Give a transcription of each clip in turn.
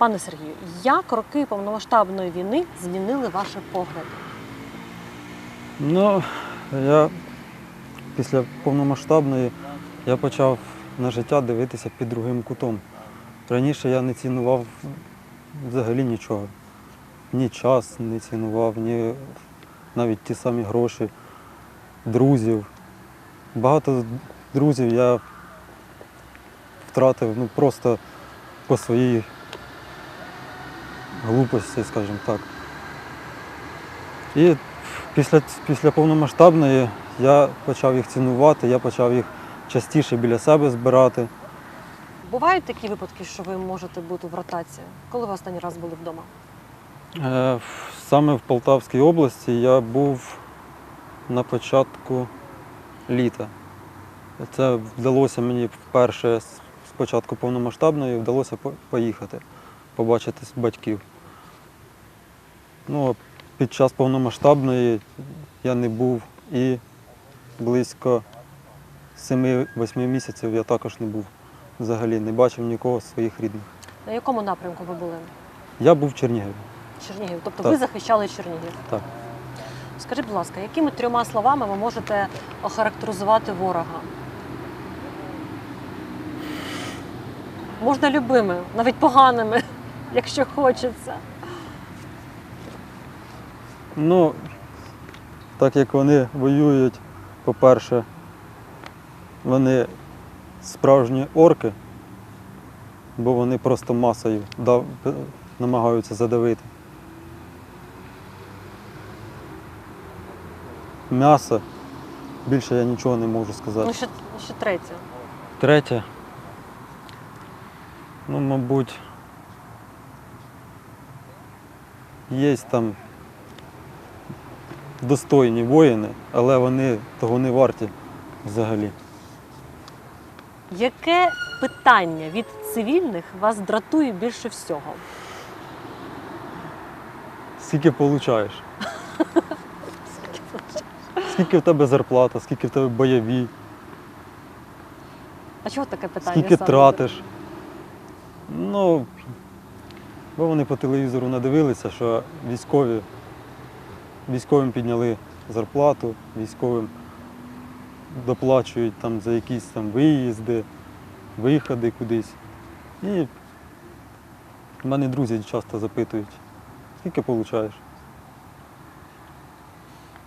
Пане Сергію, як роки повномасштабної війни змінили ваші погляди? Ну, я після повномасштабної я почав на життя дивитися під другим кутом. Раніше я не цінував взагалі нічого. Ні час не цінував, ні навіть ті самі гроші, друзів. Багато друзів я втратив ну, просто по своїй глупості, скажімо так. І після, після повномасштабної я почав їх цінувати, я почав їх частіше біля себе збирати. Бувають такі випадки, що ви можете бути в ротації? Коли ви останній раз були вдома? Е, Саме в Полтавській області я був на початку літа. Це вдалося мені вперше з з початку повномасштабної вдалося поїхати, побачити батьків. Ну, під час повномасштабної я не був і близько 7-8 місяців я також не був взагалі, не бачив нікого з своїх рідних. На якому напрямку ви були? Я був в Чернігові. Чернігів. Тобто Так. ви захищали Чернігів. Так. Скажіть, будь ласка, якими трьома словами ви можете охарактеризувати ворога? Можна любими, навіть поганими, якщо хочеться. Ну, так як вони воюють, по-перше, вони справжні орки, бо вони просто масою дав- намагаються задавити. М'ясо. Більше я нічого не можу сказати. Ну, ще, ще третє. Третє. Ну, мабуть, є там достойні воїни, але вони того не варті взагалі. Яке питання від цивільних вас дратує більше всього? Скільки получаєш? Скільки в тебе зарплата, скільки в тебе бойові, А чого таке питання? скільки саме? тратиш. Ну, бо вони по телевізору надивилися, що військові, військовим підняли зарплату, військовим доплачують там за якісь там виїзди, виходи кудись. І в мене друзі часто запитують, скільки получаєш?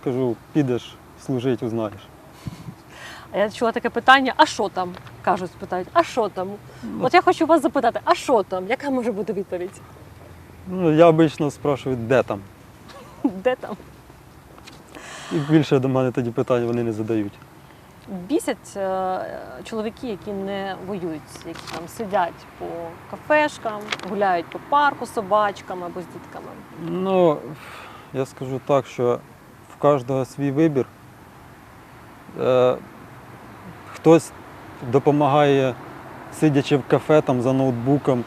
Кажу, підеш служити, узнаєш. А я чула таке питання: а що там? Кажуть, питають, а що там? От я хочу вас запитати, а що там? Яка може бути відповідь? Ну, я обично спрашую, де там. Де там? І більше до мене тоді питань вони не задають. Бісять е, чоловіки, які не воюють, які там сидять по кафешкам, гуляють по парку з собачками або з дітками. Ну, я скажу так, що в кожного свій вибір. Е, хтось допомагає, сидячи в кафе там, за ноутбуком,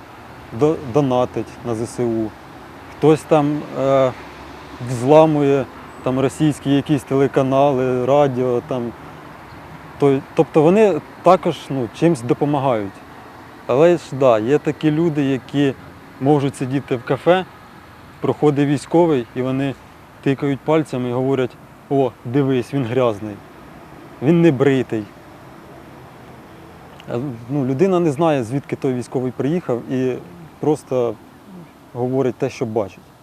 до, донатить на ЗСУ. Хтось там е, взламує там, російські якісь телеканали, радіо. Там. Тобто вони також ну, чимось допомагають. Але ж да, є такі люди, які можуть сидіти в кафе, проходить військовий, і вони тикають пальцями і говорять: о, дивись, він грязний, він не бритий. Ну, людина не знає, звідки той військовий приїхав, і просто говорить те, що бачить.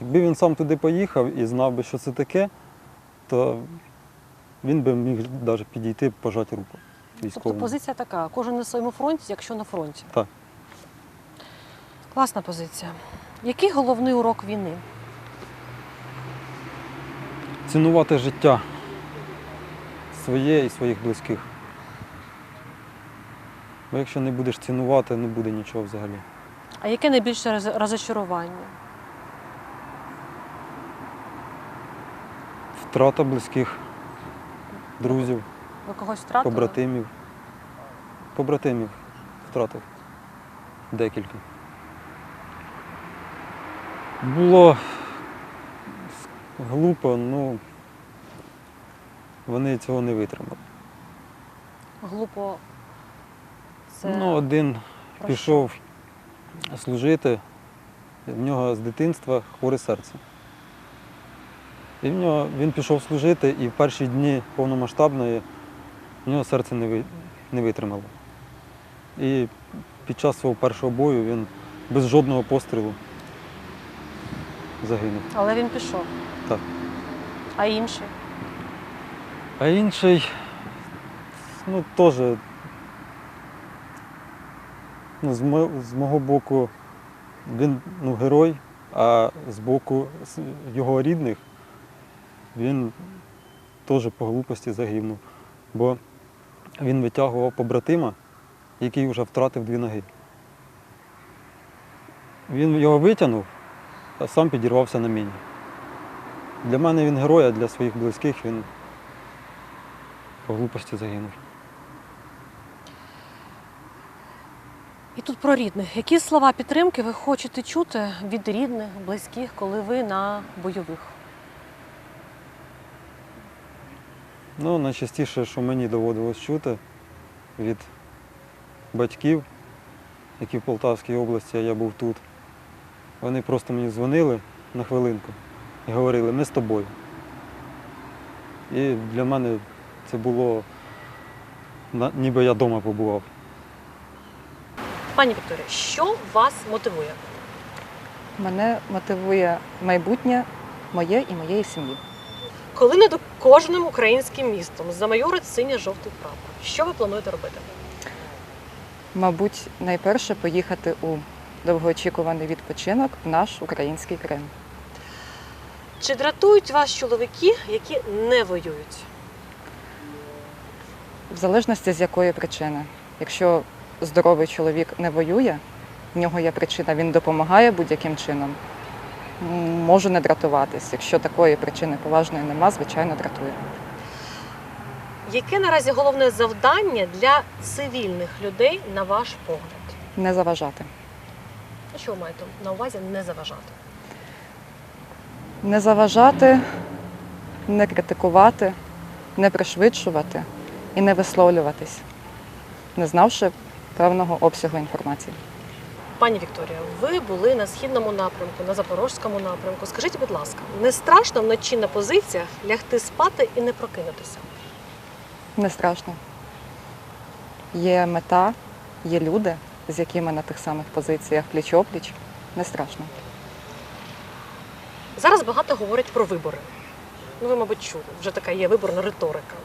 Якби він сам туди поїхав і знав би, що це таке, то він би міг навіть підійти, пожати руку Тобто військовому. позиція така: кожен на своєму фронті, якщо на фронті. Так. Класна позиція. Який головний урок війни? Цінувати життя своє і своїх близьких. Бо якщо не будеш цінувати, не буде нічого взагалі. А яке найбільше роз- розочарування? Втрата близьких, друзів, Ви когось втратили? побратимів. Побратимів втратив декілька. Було глупо, ну вони цього не витримали. Глупо. Це Ну, один про пішов служити. В нього з дитинства хворе серце. І в нього він пішов служити, і в перші дні повномасштабної в нього серце не, ви, не витримало. І під час свого першого бою він без жодного пострілу загинув. Але він пішов. Так. А інший? А інший, ну, теж, ну, з, мо- з мого боку, він ну, герой, а з боку його рідних він теж по глупості загинув. Бо він витягував побратима, який вже втратив дві ноги. Він його витягнув, а сам підірвався на міні. Для мене він герой, а для своїх близьких він по глупості загинув. І тут про рідних. Які слова підтримки ви хочете чути від рідних, близьких, коли ви на бойових? Ну, найчастіше, що мені доводилось чути від батьків, які в Полтавській області, а я був тут. Вони просто мені дзвонили на хвилинку і говорили, ми з тобою. І для мене це було, ніби я вдома побував. Пані Вікторія, що вас мотивує? Мене мотивує майбутнє моє і моєї сім'ї. Коли над кожним українським містом замайорить синьо-жовтий прапор, що ви плануєте робити? Мабуть, найперше поїхати у довгоочікуваний відпочинок в наш український Крим. Чи дратують вас чоловіки, які не воюють? В залежності з якої причини. Якщо здоровий чоловік не воює, в нього є причина, він допомагає будь-яким чином. Можу не дратуватись. Якщо такої причини поважної нема, звичайно, дратує. Яке наразі головне завдання для цивільних людей, на ваш погляд? Не заважати. Ну, Що ви маєте на увазі не заважати? Не заважати, не критикувати, не пришвидшувати і не висловлюватись, не знавши певного обсягу інформації. Пані Вікторія, ви були на східному напрямку, на запорозькому напрямку. Скажіть, будь ласка, не страшно вночі на позиціях лягти спати і не прокинутися? Не страшно. Є мета, є люди, з якими на тих самих позиціях пліч-опліч. Не страшно. Зараз багато говорять про вибори. Ну, ви, мабуть, чули. Вже така є виборна риторика.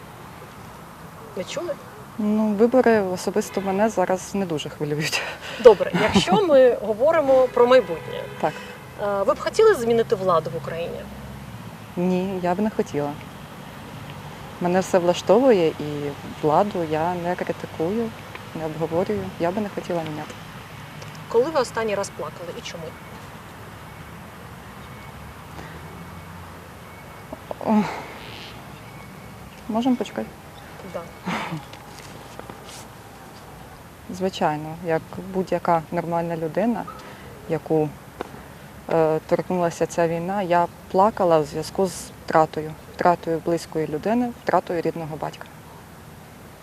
Не чули? Ну, вибори особисто мене зараз не дуже хвилюють. Добре, якщо ми говоримо про майбутнє, Так, е, ви б хотіли змінити владу в Україні? ні, я б не хотіла. Мене все влаштовує і владу я не критикую, не обговорюю. Я би не хотіла міняти. Коли ви останній раз плакали і чому? О, можемо почекати? Да. Звичайно, як будь-яка нормальна людина, яку е, торкнулася ця війна, я плакала в зв'язку з втратою, втратою близької людини, втратою рідного батька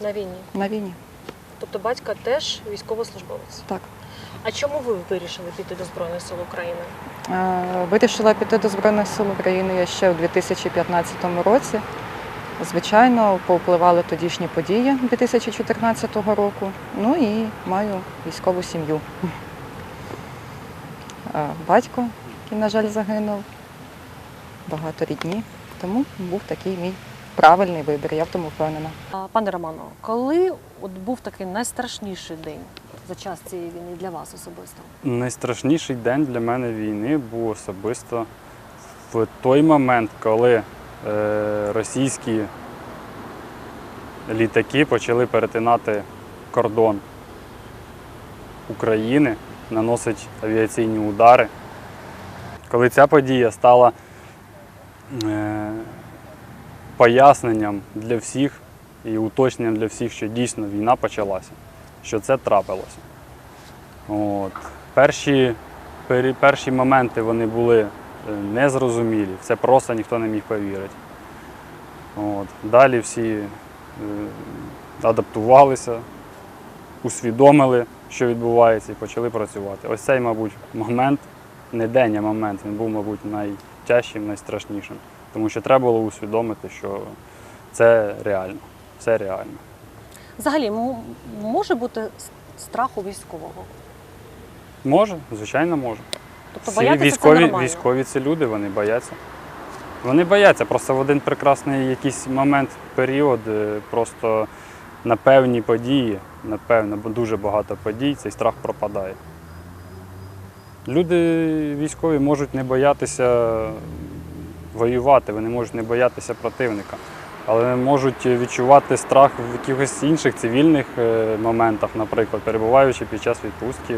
На війні. на війні. Тобто батька теж військовослужбовець. Так. А чому ви вирішили піти до Збройних сил України? Е, Вирішила піти до Збройних сил України я ще у 2015 році. Звичайно, повпливали тодішні події 2014 року. Ну і маю військову сім'ю. Батько, який, на жаль, загинув, багато рідні. Тому був такий мій правильний вибір, я в тому впевнена. Пане Романо, коли от був такий найстрашніший день за час цієї війни для вас особисто? Найстрашніший день для мене війни був особисто в той момент, коли російські літаки почали перетинати кордон України, наносить авіаційні удари. Коли ця подія стала е, поясненням для всіх і уточненням для всіх, що дійсно війна почалася, що це трапилося. От. Перші, перші моменти вони були е, незрозумілі, це просто ніхто не міг повірити. От. Далі всі е, адаптувалися, усвідомили, що відбувається, і почали працювати. Ось цей, мабуть, момент, не день, а момент, він був, мабуть, найтяжчим, найстрашнішим. Тому що треба було усвідомити, що це реально. Це реально. Взагалі, може бути страх у військового. Може, звичайно, може. Тобто Всі боятися військові, це нормально. військові це люди, вони бояться. Вони бояться. Просто в один прекрасний якийсь момент, період, е, просто на певні події, на певне, бо дуже багато подій, цей страх пропадає. Люди військові можуть не боятися воювати, вони можуть не боятися противника, але можуть відчувати страх в якихось інших цивільних е, моментах, наприклад, перебуваючи під час відпустки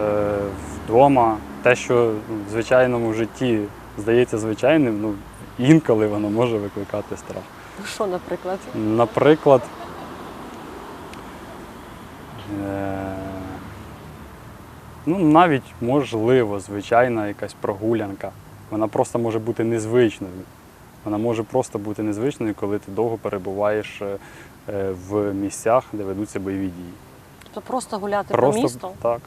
е, вдома. Те, що в звичайному житті здається звичайним, ну, інколи воно може викликати страх. Що, наприклад? Наприклад, е, ну, навіть можливо, звичайна якась прогулянка. Вона просто може бути незвичною. Вона може просто бути незвичною, коли ти довго перебуваєш е, е, в місцях, де ведуться бойові дії. Тобто просто гуляти Просто по місту. так.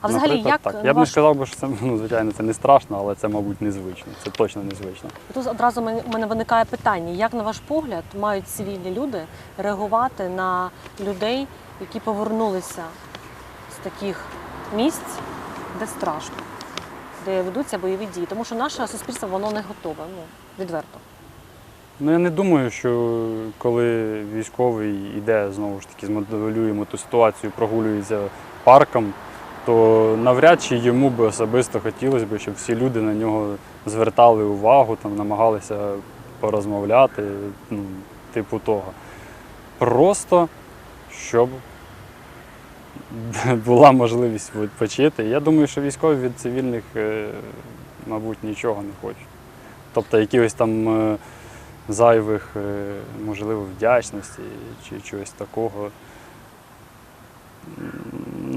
А взагалі, Наприклад, як так. Я б не ваш- сказав, що це ну, звичайно це не страшно, але це, мабуть, незвично. Це точно незвично. Тут одразу в мене виникає питання: як на ваш погляд мають цивільні люди реагувати на людей, які повернулися з таких місць, де страшно, де ведуться бойові дії? Тому що наше суспільство воно не готове, ну відверто. Ну я не думаю, що коли військовий йде, знову ж таки, змоделюємо ту ситуацію, прогулюється парком, то навряд чи йому би особисто хотілося б, щоб всі люди на нього звертали увагу, там, намагалися порозмовляти, ну, типу того. Просто щоб була можливість відпочити. Я думаю, що військові від цивільних, е, мабуть, нічого не хочуть. Тобто якихось там е, зайвих, е, можливо, вдячності чи чогось такого.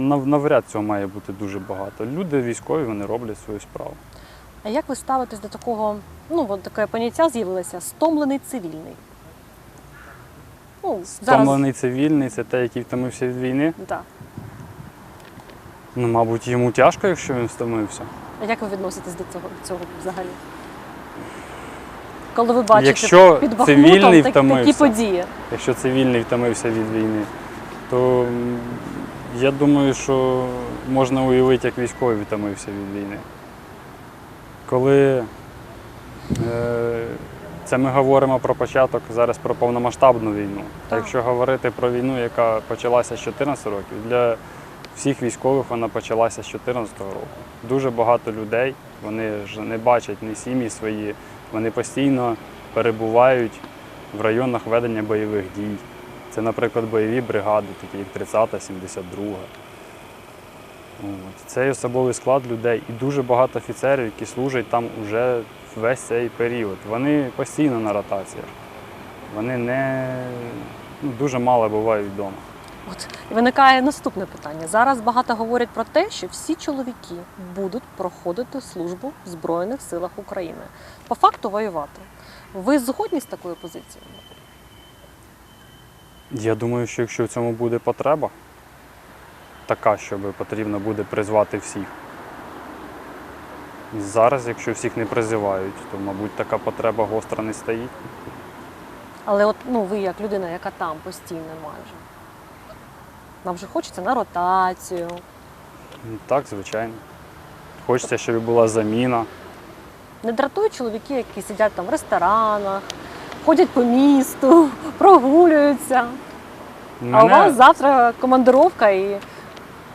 Навряд цього має бути дуже багато. Люди військові, вони роблять свою справу. А як ви ставитесь до такого, ну от таке поняття з'явилося стомлений цивільний? Ну, зараз Втомлений цивільний це те, який втомився від війни. да. Ну, мабуть, йому тяжко, якщо він втомився. А як ви відноситесь до цього, цього взагалі? Коли ви бачите Якщо під Бахмутом так- такі події. Якщо цивільний втомився від війни, то я думаю, що можна уявити, як військовий втомився від війни. Коли е, це ми говоримо про початок зараз про повномасштабну війну. А якщо говорити про війну, яка почалася з 14 років, для всіх військових вона почалася з 14 року. Дуже багато людей, вони ж не бачать ні сім'ї свої, вони постійно перебувають в районах ведення бойових дій. Це, наприклад, бойові бригади, такі як 30-та, 72-га. От. Цей особовий склад людей і дуже багато офіцерів, які служать там уже весь цей період. Вони постійно на ротаціях. Вони не ну, дуже мало бувають вдома. От виникає наступне питання. Зараз багато говорять про те, що всі чоловіки будуть проходити службу в Збройних силах України. По факту воювати. Ви згодні з такою позицією? Я думаю, що якщо в цьому буде потреба, така, щоб потрібно буде призвати всіх. Зараз, якщо всіх не призивають, то, мабуть, така потреба гостра не стоїть. Але от ну ви як людина, яка там постійно майже. Нам же хочеться на ротацію. Ну, Так, звичайно. Хочеться, щоб була заміна. Не дратують чоловіки, які сидять там в ресторанах, ходять по місту, прогулюються. А у вас завтра командировка і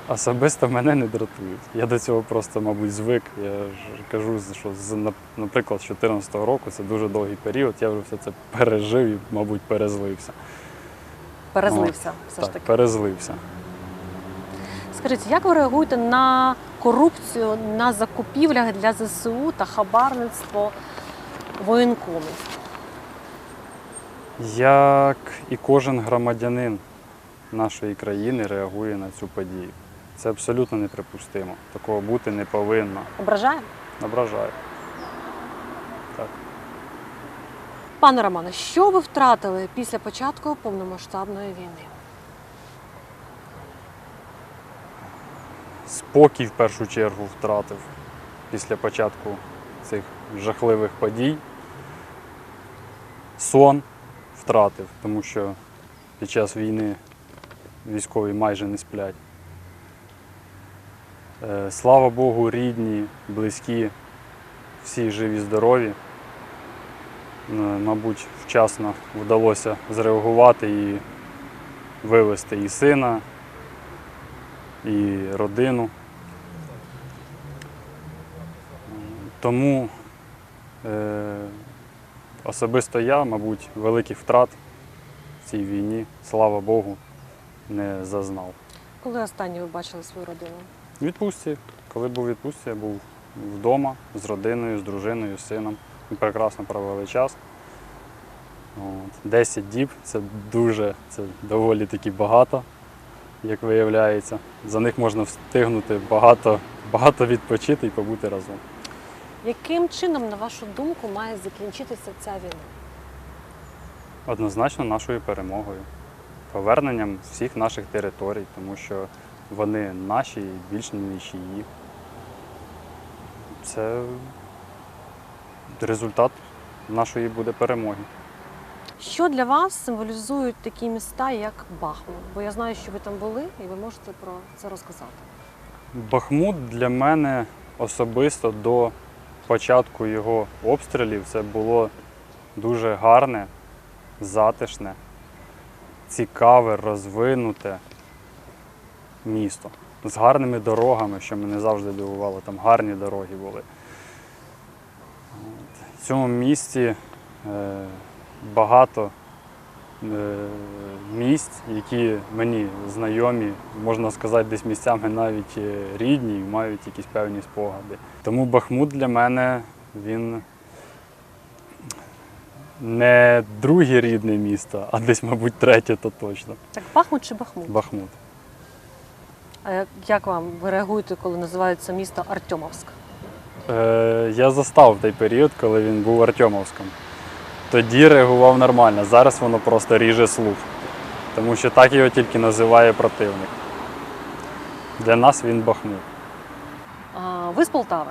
Особисто мене не дратують. Я до цього просто, мабуть, звик. Я ж кажу, що з, наприклад, з 2014 року це дуже довгий період, я вже все це пережив і, мабуть, перезлився. перезлився все ж таки. перезлився. Скажіть, як ви реагуєте на корупцію на закупівлях для ЗСУ та хабарництво воєнкомів? Як і кожен громадянин нашої країни реагує на цю подію. Це абсолютно неприпустимо. Такого бути не повинно. Ображає? Ображає. Так. Пане Романе, що ви втратили після початку повномасштабної війни? спокій в першу чергу втратив після початку цих жахливих подій. Сон втратив, тому що під час війни військові майже не сплять. Е, Слава Богу, рідні, близькі, всі живі, здорові. Е, Мабуть, вчасно вдалося зреагувати і вивезти і сина, і родину. Тому е, особисто я, мабуть, великих втрат в цій війні, слава Богу, не зазнав. Коли останнє ви бачили свою родину? В Відпустці. Коли був відпустці, я був вдома з родиною, з дружиною, з сином. Ми прекрасно провели час. От. 10 діб це дуже, це доволі таки багато, як виявляється. За них можна встигнути багато, багато відпочити і побути разом. Яким чином, на вашу думку, має закінчитися ця війна? Однозначно нашою перемогою, поверненням всіх наших територій, тому що вони наші і більш не нічиї. Це результат нашої буде перемоги. Що для вас символізують такі міста, як Бахмут? Бо я знаю, що ви там були, і ви можете про це розказати. Бахмут для мене особисто до початку його обстрілів це було дуже гарне, затишне, цікаве, розвинуте місто з гарними дорогами, що мене завжди дивувало. Там гарні дороги були. В цьому місті е, багато е, місць, які мені знайомі, можна сказати, десь місцями навіть е, рідні, мають якісь певні спогади. Тому Бахмут для мене він не друге рідне місто, а десь, мабуть, третє то точно. Так, Бахмут чи Бахмут? Бахмут. А як- як вам ви реагуєте, коли називається місто Артемовськ? Е, я застав той період, коли він був Артемовським. Тоді реагував нормально. Зараз воно просто ріже слух. Тому що так його тільки називає противник. Для нас він Бахмут. Ви з Полтави.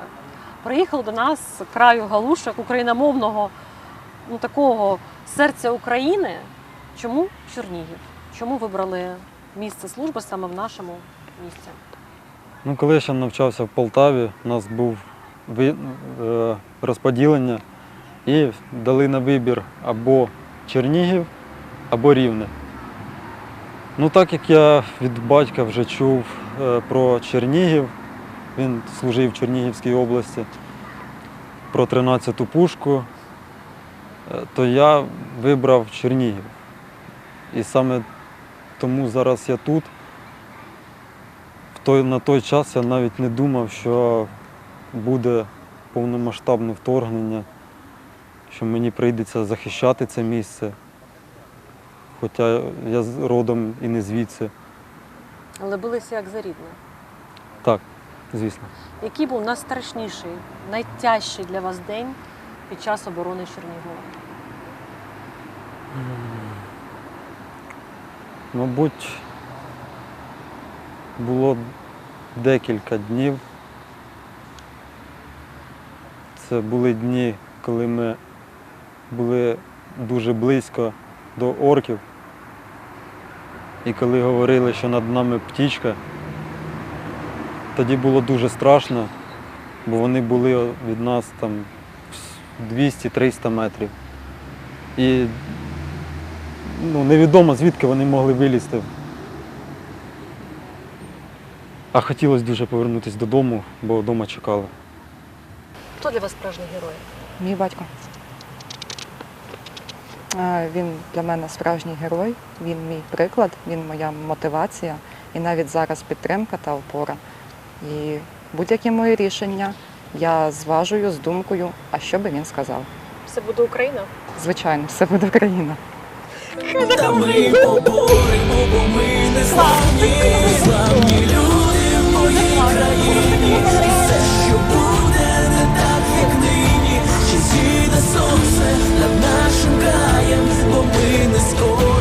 Приїхали до нас з краю галушок україномовного, ну такого серця України. Чому Чернігів? Чому вибрали місце служби саме в нашому місці? Ну, коли я ще навчався в Полтаві, у нас був ви- е, розподілення і дали на вибір або Чернігів, або Рівне. Ну, так як я від батька вже чув е, про Чернігів, він служив в Чернігівській області, про 13-ту пушку, е, то я вибрав Чернігів. І саме тому зараз я тут. Той, на той час я навіть не думав, що буде повномасштабне вторгнення, що мені прийдеться захищати це місце. Хоча я родом і не звідси. Але билися як за рідне. Так, звісно. Який був найстрашніший, найтяжчий для вас день під час оборони Чернігова? Мабуть, було декілька днів. Це були дні, коли ми були дуже близько до орків. І коли говорили, що над нами птічка, тоді було дуже страшно, бо вони були від нас там 200-300 метрів. І ну, невідомо, звідки вони могли вилізти. А хотілося дуже повернутися додому, бо вдома чекали. Хто для вас справжній герой? Мій батько. Він для мене справжній герой, він мій приклад, він моя мотивація і навіть зараз підтримка та опора. І будь-які мої рішення я зважую з думкою, а що би він сказав. Все буде Україна? Звичайно, все буде Україна. Та ми поборемо, бо ми не славні, славні люди в моїй країні. score.